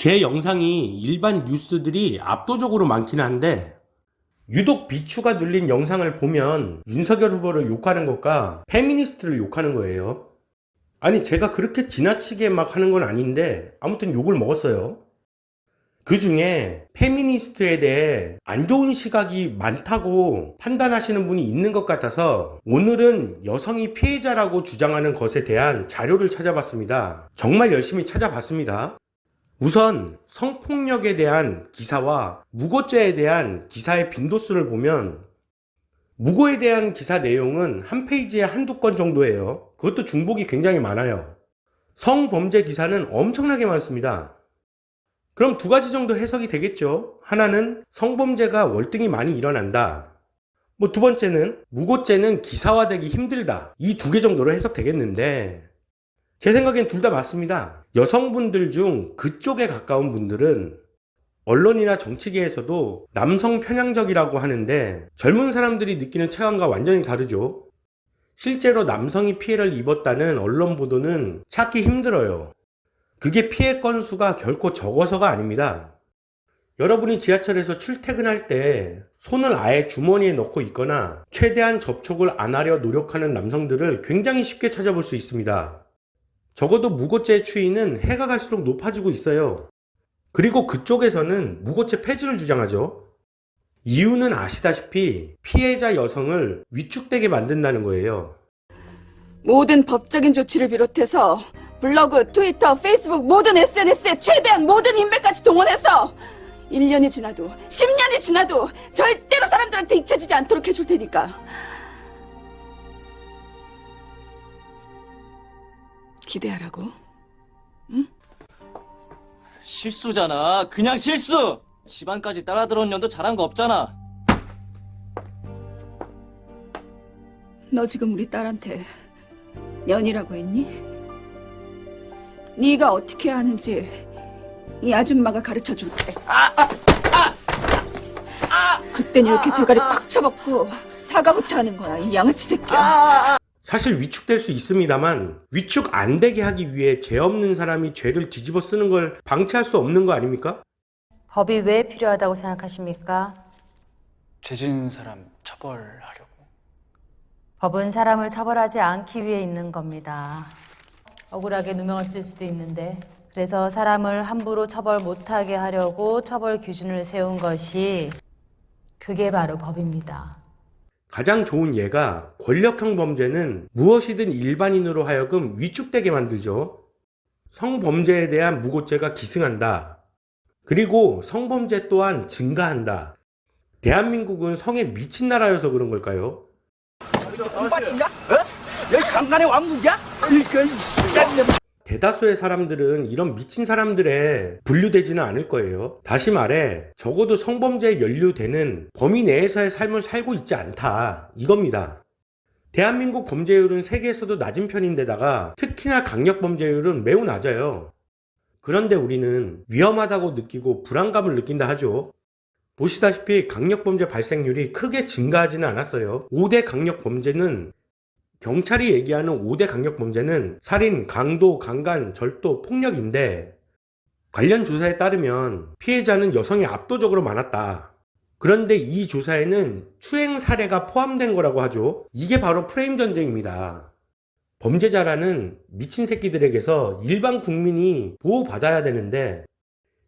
제 영상이 일반 뉴스들이 압도적으로 많긴 한데 유독 비추가 눌린 영상을 보면 윤석열 후보를 욕하는 것과 페미니스트를 욕하는 거예요. 아니 제가 그렇게 지나치게 막 하는 건 아닌데 아무튼 욕을 먹었어요. 그 중에 페미니스트에 대해 안 좋은 시각이 많다고 판단하시는 분이 있는 것 같아서 오늘은 여성이 피해자라고 주장하는 것에 대한 자료를 찾아봤습니다. 정말 열심히 찾아봤습니다. 우선 성폭력에 대한 기사와 무고죄에 대한 기사의 빈도수를 보면 무고에 대한 기사 내용은 한 페이지에 한두 건 정도예요. 그것도 중복이 굉장히 많아요. 성범죄 기사는 엄청나게 많습니다. 그럼 두 가지 정도 해석이 되겠죠. 하나는 성범죄가 월등히 많이 일어난다. 뭐 두 번째는 무고죄는 기사화되기 힘들다. 이 두 개 정도로 해석되겠는데 제 생각엔 둘 다 맞습니다. 여성분들 중 그쪽에 가까운 분들은 언론이나 정치계에서도 남성 편향적이라고 하는데 젊은 사람들이 느끼는 체감과 완전히 다르죠. 실제로 남성이 피해를 입었다는 언론 보도는 찾기 힘들어요. 그게 피해 건수가 결코 적어서가 아닙니다. 여러분이 지하철에서 출퇴근할 때 손을 아예 주머니에 넣고 있거나 최대한 접촉을 안 하려 노력하는 남성들을 굉장히 쉽게 찾아볼 수 있습니다. 적어도 무고죄의 추이는 해가 갈수록 높아지고 있어요. 그리고 그쪽에서는 무고죄 폐지를 주장하죠. 이유는 아시다시피 피해자 여성을 위축되게 만든다는 거예요. 모든 법적인 조치를 비롯해서 블로그, 트위터, 페이스북 모든 SNS에 최대한 모든 인맥까지 동원해서 1년이 지나도 10년이 지나도 절대로 사람들한테 잊혀지지 않도록 해줄 테니까 기대하라고. 실수잖아. 그냥 실수. 집안까지 따라 들어온 년도 잘한 거 없잖아. 너 지금 우리 딸한테 년이라고 했니? 네가 어떻게 하는지 이 아줌마가 가르쳐 줄게. 그땐 이렇게 대가리 꽉 쳐먹고 사과부터 하는 거야, 이 양아치 새끼야. 사실 위축될 수 있습니다만 위축 안 되게 하기 위해 죄 없는 사람이 죄를 뒤집어 쓰는 걸 방치할 수 없는 거 아닙니까? 법이 왜 필요하다고 생각하십니까? 죄진 사람 처벌하려고. 법은 사람을 처벌하지 않기 위해 있는 겁니다. 억울하게 누명을 쓸 수도 있는데 그래서 사람을 함부로 처벌 못하게 하려고 처벌 기준을 세운 것이 그게 바로 법입니다. 가장 좋은 예가 권력형 범죄는 무엇이든 일반인으로 하여금 위축되게 만들죠. 성범죄에 대한 무고죄가 기승한다. 그리고 성범죄 또한 증가한다. 대한민국은 성에 미친 나라여서 그런 걸까요? 여기 강간의 왕국이야? 대다수의 사람들은 이런 미친 사람들에 분류되지는 않을 거예요. 다시 말해, 적어도 성범죄에 연루되는 범위 내에서의 삶을 살고 있지 않다. 이겁니다. 대한민국 범죄율은 세계에서도 낮은 편인데다가 특히나 강력 범죄율은 매우 낮아요. 그런데 우리는 위험하다고 느끼고 불안감을 느낀다 하죠. 보시다시피 강력범죄 발생률이 크게 증가하지는 않았어요. 5대 강력범죄는 경찰이 얘기하는 5대 강력 범죄는 살인, 강도, 강간, 절도, 폭력인데 관련 조사에 따르면 피해자는 여성이 압도적으로 많았다. 그런데 이 조사에는 추행 사례가 포함된 거라고 하죠. 이게 바로 프레임 전쟁입니다. 범죄자라는 미친 새끼들에게서 일반 국민이 보호받아야 되는데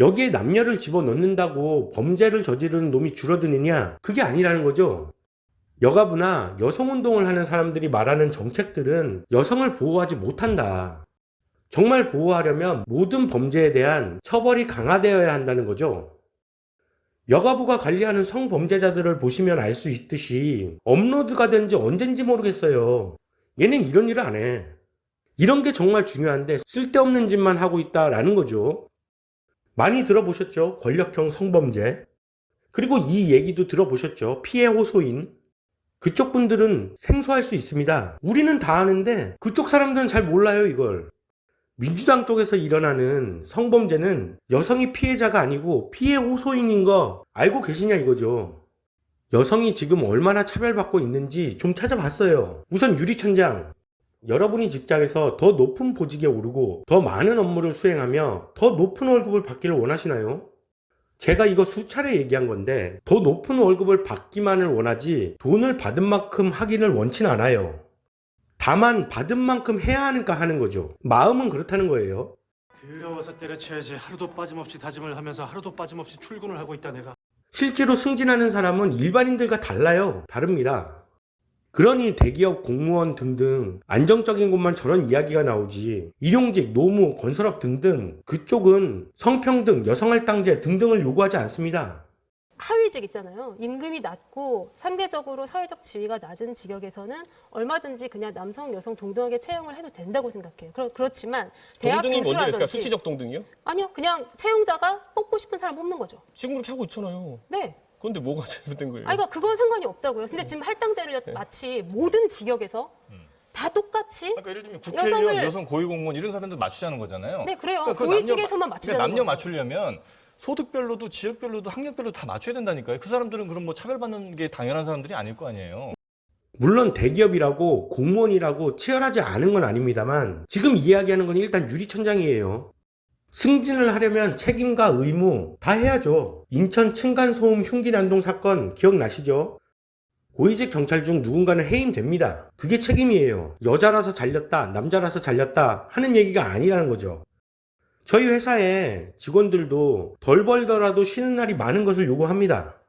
여기에 남녀를 집어넣는다고 범죄를 저지르는 놈이 줄어드느냐? 그게 아니라는 거죠. 여가부나 여성운동을 하는 사람들이 말하는 정책들은 여성을 보호하지 못한다. 정말 보호하려면 모든 범죄에 대한 처벌이 강화되어야 한다는 거죠. 여가부가 관리하는 성범죄자들을 보시면 알 수 있듯이 업로드가 된 지 언젠지 모르겠어요. 얘는 이런 일을 안 해. 이런 게 정말 중요한데 쓸데없는 짓만 하고 있다라는 거죠. 많이 들어보셨죠? 권력형 성범죄. 그리고 이 얘기도 들어보셨죠? 피해 호소인. 그쪽 분들은 생소할 수 있습니다. 우리는 다 아는데 그쪽 사람들은 잘 몰라요, 이걸. 민주당 쪽에서 일어나는 성범죄는 여성이 피해자가 아니고 피해 호소인인 거 알고 계시냐 이거죠. 여성이 지금 얼마나 차별받고 있는지 좀 찾아봤어요. 우선 유리천장. 여러분이 직장에서 더 높은 보직에 오르고 더 많은 업무를 수행하며 더 높은 월급을 받기를 원하시나요? 제가 이거 수차례 얘기한 건데 더 높은 월급을 받기만을 원하지 돈을 받은 만큼 하기를 원치는 않아요. 다만 받은 만큼 해야 하니까 하는 거죠. 마음은 그렇다는 거예요. 더러워서 때려쳐야지 하루도 빠짐없이 다짐을 하면서 하루도 빠짐없이 출근을 하고 있다 내가 실제로 승진하는 사람은 일반인들과 달라요. 다릅니다. 그러니 대기업 공무원 등등 안정적인 곳만 저런 이야기가 나오지 일용직, 노무, 건설업 등등 그쪽은 성평등, 여성할당제 등등을 요구하지 않습니다. 하위직 있잖아요. 임금이 낮고 상대적으로 사회적 지위가 낮은 직역에서는 얼마든지 그냥 남성, 여성 동등하게 채용을 해도 된다고 생각해요. 그렇, 그렇지만 대학 동등이 뭔지 알겠어요? 교수라든지 수치적 동등이요? 아니요, 그냥 채용자가 뽑고 싶은 사람 뽑는 거죠. 지금 그렇게 하고 있잖아요. 네. 그런데 뭐가 잘못된 거예요? 아니, 그러니까 그건 상관이 없다고요. 근데 지금 할당제를 마치 모든 직역에서 다 똑같이 그러니까 예를 들면 국회의원, 여성을- 여성 고위공무원 이런 사람들 맞추자는 거잖아요. 네, 그래요. 그러니까 그 고위직에서만 남녀, 맞추자는 그러니까 남녀 거예요. 맞추려면 소득별로도 지역별로도 학력별로 다 맞춰야 된다니까요. 그 사람들은 그럼 뭐 차별받는 게 당연한 사람들이 아닐 거 아니에요. 물론 대기업이라고 공무원이라고 치열하지 않은 건 아닙니다만 지금 이야기하는 건 일단 유리천장이에요. 승진을 하려면 책임과 의무 다 해야죠. 인천 층간소음 흉기 난동 사건 기억나시죠? 고위직 경찰 중 누군가는 해임됩니다. 그게 책임이에요. 여자라서 잘렸다, 남자라서 잘렸다 하는 얘기가 아니라는 거죠. 저희 회사에 직원들도 덜 벌더라도 쉬는 날이 많은 것을 요구합니다.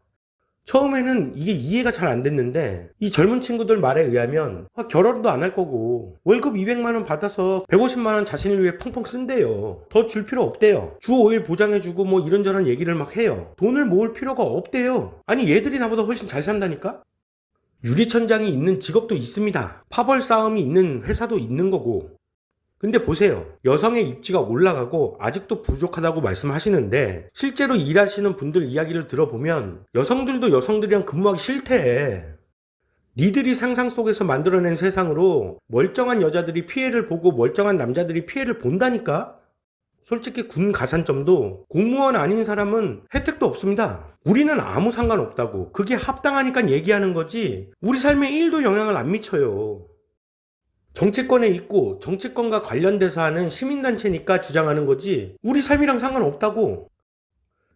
처음에는 이게 이해가 잘 안 됐는데 이 젊은 친구들 말에 의하면 아, 결혼도 안 할 거고 월급 200만 원 받아서 150만 원 자신을 위해 펑펑 쓴대요. 더 줄 필요 없대요. 주 5일 보장해주고 뭐 이런저런 얘기를 막 해요. 돈을 모을 필요가 없대요. 아니 얘들이 나보다 훨씬 잘 산다니까? 유리천장이 있는 직업도 있습니다. 파벌 싸움이 있는 회사도 있는 거고 근데 보세요. 여성의 입지가 올라가고 아직도 부족하다고 말씀하시는데 실제로 일하시는 분들 이야기를 들어보면 여성들도 여성들이랑 근무하기 싫대. 니들이 상상 속에서 만들어낸 세상으로 멀쩡한 여자들이 피해를 보고 멀쩡한 남자들이 피해를 본다니까? 솔직히 군 가산점도 공무원 아닌 사람은 혜택도 없습니다. 우리는 아무 상관없다고. 그게 합당하니까 얘기하는 거지. 우리 삶에 1도 영향을 안 미쳐요. 정치권에 있고 정치권과 관련돼서 하는 시민단체니까 주장하는 거지 우리 삶이랑 상관없다고.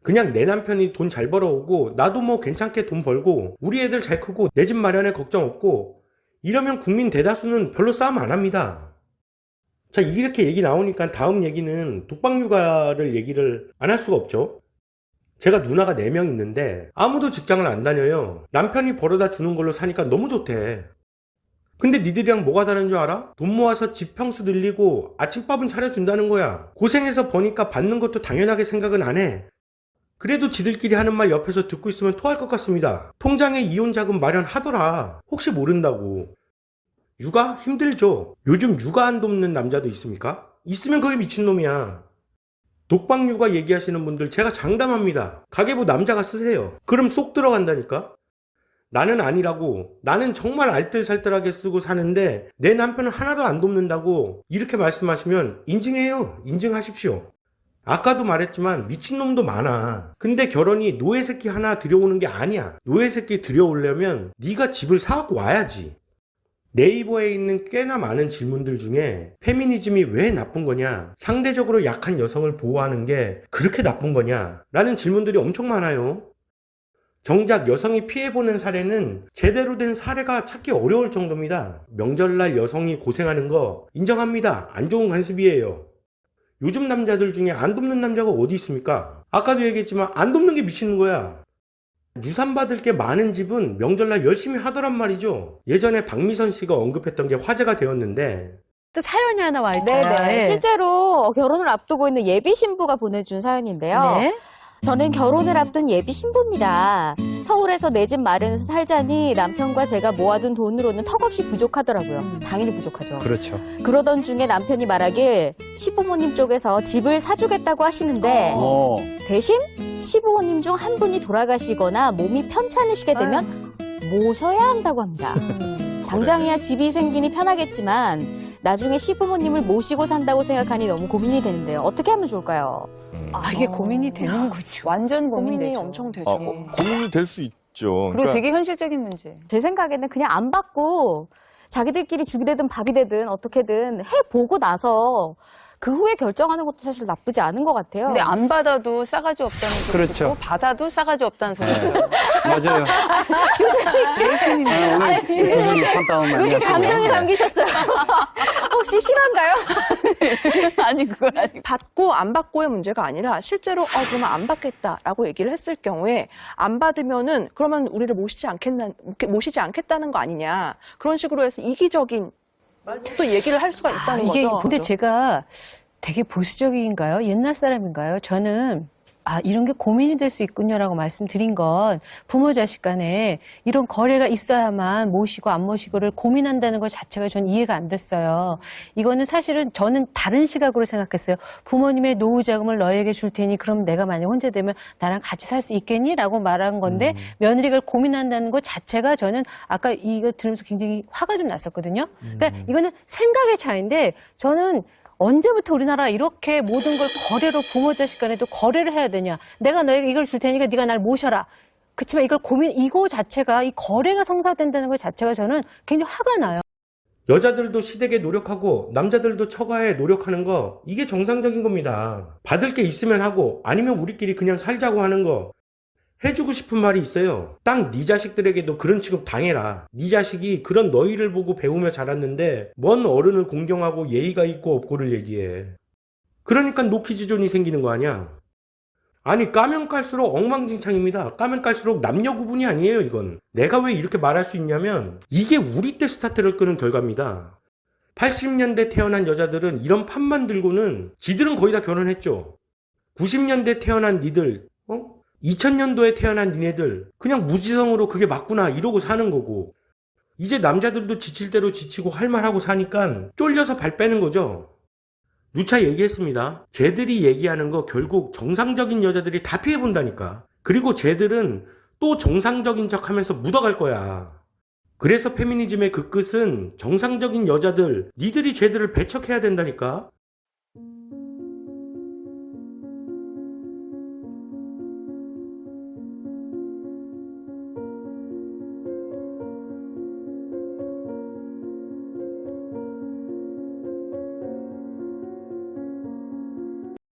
그냥 내 남편이 돈 잘 벌어오고 나도 뭐 괜찮게 돈 벌고 우리 애들 잘 크고 내 집 마련에 걱정 없고 이러면 국민 대다수는 별로 싸움 안 합니다. 자 이렇게 얘기 나오니까 다음 얘기는 독박육아를 얘기를 안 할 수가 없죠. 제가 누나가 4명 있는데 아무도 직장을 안 다녀요. 남편이 벌어다 주는 걸로 사니까 너무 좋대 근데 니들이랑 뭐가 다른 줄 알아? 돈 모아서 집 평수 늘리고 아침밥은 차려준다는 거야. 고생해서 버니까 받는 것도 당연하게 생각은 안 해. 그래도 지들끼리 하는 말 옆에서 듣고 있으면 토할 것 같습니다. 통장에 이혼 자금 마련하더라. 혹시 모른다고. 육아 힘들죠. 요즘 육아 안 돕는 남자도 있습니까? 있으면 그게 미친놈이야. 독박 육아 얘기하시는 분들 제가 장담합니다. 가계부 남자가 쓰세요. 그럼 쏙 들어간다니까? 나는 아니라고. 나는 정말 알뜰살뜰하게 쓰고 사는데 내 남편은 하나도 안 돕는다고 이렇게 말씀하시면 인증해요. 인증하십시오. 아까도 말했지만 미친놈도 많아. 근데 결혼이 노예 새끼 하나 들여오는 게 아니야. 노예 새끼 들여오려면 네가 집을 사갖고 와야지. 네이버에 있는 꽤나 많은 질문들 중에 페미니즘이 왜 나쁜 거냐 상대적으로 약한 여성을 보호하는 게 그렇게 나쁜 거냐 라는 질문들이 엄청 많아요 정작 여성이 피해보는 사례는 제대로 된 사례가 찾기 어려울 정도입니다. 명절날 여성이 고생하는 거 인정합니다. 안 좋은 관습이에요. 요즘 남자들 중에 안 돕는 남자가 어디 있습니까? 아까도 얘기했지만 안 돕는 게 미치는 거야. 유산받을 게 많은 집은 명절날 열심히 하더란 말이죠. 예전에 박미선 씨가 언급했던 게 화제가 되었는데 또 사연이 하나 와 있어요. 네네. 실제로 결혼을 앞두고 있는 예비 신부가 보내준 사연인데요. 네. 저는 결혼을 앞둔 예비 신부입니다. 서울에서 내 집 마련해서 살자니 남편과 제가 모아둔 돈으로는 턱없이 부족하더라고요. 당연히 부족하죠. 그렇죠. 그러던 중에 남편이 말하길 시부모님 쪽에서 집을 사주겠다고 하시는데 어. 대신 시부모님 중 한 분이 돌아가시거나 몸이 편찮으시게 되면 모셔야 한다고 합니다. 당장이야 집이 생기니 편하겠지만 나중에 시부모님을 모시고 산다고 생각하니 너무 고민이 되는데요. 어떻게 하면 좋을까요? 아, 이게 고민이 되는 거죠. 완전 고민이 엄청 되죠. 아, 어, 고민이 될 수 있죠. 그리고 그러니까 되게 현실적인 문제. 제 생각에는 그냥 안 받고 자기들끼리 죽이 되든 밥이 되든 어떻게든 해보고 나서 그 후에 결정하는 것도 사실 나쁘지 않은 것 같아요. 근데 안 받아도 싸가지 없다는 소리 그렇죠. 듣고 받아도 싸가지 없다는 소리 듣고 맞아요. 열심히 아, 오늘 아니, 교수님, 깜깜한 왜 많이 이렇게 하시네요. 감정이 담기셨어요? 혹시 실화인가요? 아니 그건 아니 받고 안 받고의 문제가 아니라 실제로 어 그러면 안 받겠다라고 얘기를 했을 경우에 안 받으면은 그러면 우리를 모시지 않겠나 모시지 않겠다는 거 아니냐 그런 식으로 해서 이기적인 또 얘기를 할 수가 있다는 이게 거죠. 근데? 제가 되게 보수적인가요? 옛날 사람인가요? 저는 아, 이런 게 고민이 될 수 있군요라고 말씀드린 건 부모 자식 간에 이런 거래가 있어야만 모시고 안 모시고를 고민한다는 것 자체가 전 이해가 안 됐어요. 이거는 사실은 저는 다른 시각으로 생각했어요. 부모님의 노후 자금을 너에게 줄 테니 그럼 내가 만약 혼자 되면 나랑 같이 살 수 있겠니? 라고 말한 건데 며느리가 고민한다는 것 자체가 저는 아까 이거 들으면서 굉장히 화가 좀 났었거든요. 그러니까 이거는 생각의 차이인데 저는 언제부터 우리나라 이렇게 모든 걸 거래로 부모 자식 간에도 거래를 해야 되냐. 내가 너에게 이걸 줄 테니까 네가 날 모셔라. 그렇지만 이걸 고민, 이거 자체가 이 거래가 성사된다는 것 자체가 저는 굉장히 화가 나요. 여자들도 시댁에 노력하고 남자들도 처가에 노력하는 거 이게 정상적인 겁니다. 받을 게 있으면 하고 아니면 우리끼리 그냥 살자고 하는 거 해주고 싶은 말이 있어요. 딱 네 자식들에게도 그런 취급 당해라. 네 자식이 그런 너희를 보고 배우며 자랐는데 뭔 어른을 공경하고 예의가 있고 없고를 얘기해. 그러니까 노키즈존이 생기는 거 아니야. 아니 까면 깔수록 엉망진창입니다. 까면 깔수록 남녀 구분이 아니에요 이건. 내가 왜 이렇게 말할 수 있냐면 이게 우리 때 스타트를 끄는 결과입니다. 80년대 태어난 여자들은 이런 판만 들고는 지들은 거의 다 결혼했죠. 90년대 태어난 니들, 어? 2000년도에 태어난 니네들 그냥 무지성으로 그게 맞구나 이러고 사는 거고 이제 남자들도 지칠 대로 지치고 할 말하고 사니까 쫄려서 발 빼는 거죠. 누차 얘기했습니다. 쟤들이 얘기하는 거 결국 정상적인 여자들이 다 피해 본다니까. 그리고 쟤들은 또 정상적인 척 하면서 묻어갈 거야. 그래서 페미니즘의 그 끝은 정상적인 여자들, 니들이 쟤들을 배척해야 된다니까.